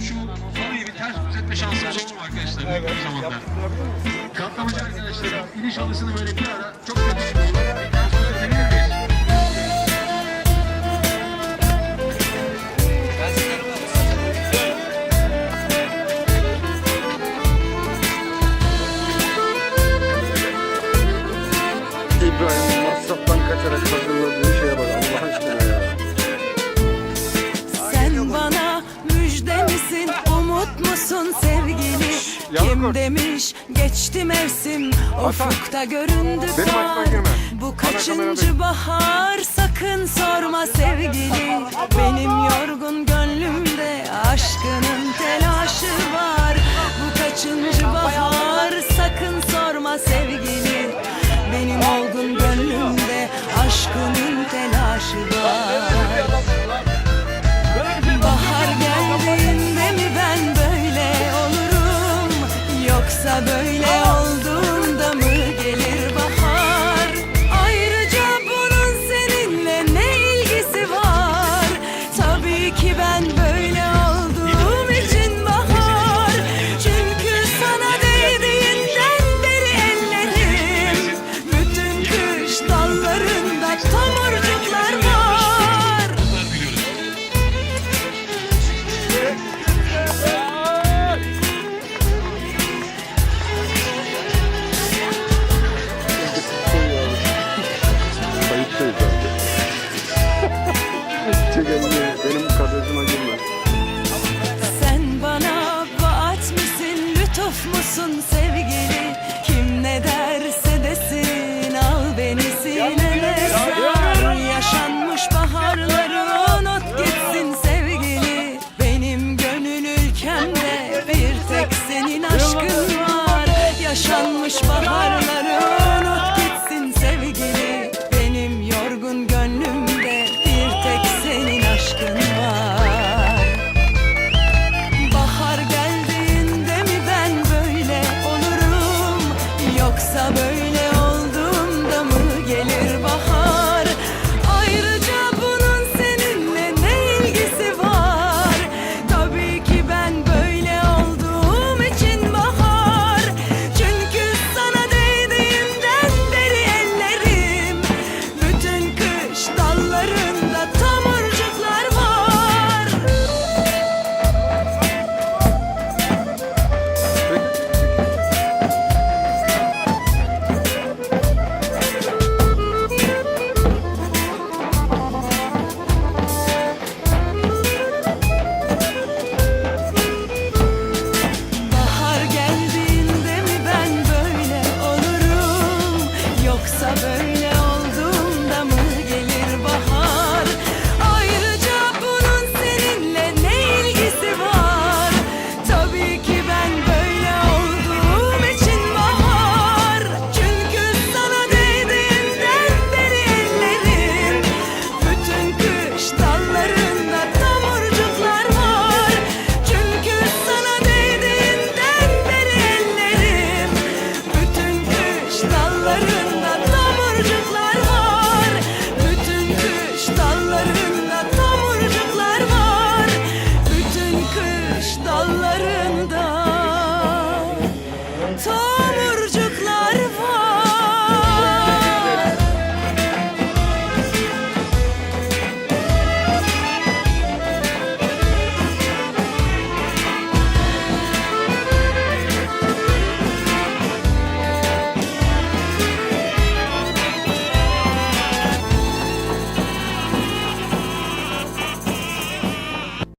şu konuyu bir ters düz etme şansımız olur mu arkadaşlar? Evet. Zamanlar. Katlamacı arkadaşlarım iniş alısını böyle bir ara çok kötü sevgili? Kim demiş geçti mevsim, ufukta göründü kar. Bu kaçıncı bahar sakın sorma sevgili. Benim yorgun gönlümde aşkının telaşı var. Bu kaçıncı bahar sakın sorma sevgili. Benim olgun gönlümde aşkının telaşı var. Yoksa böyle olduğunda mı gelir bahar? Ayrıca bunun seninle ne ilgisi var? Tabii ki ben böyle girme. Sen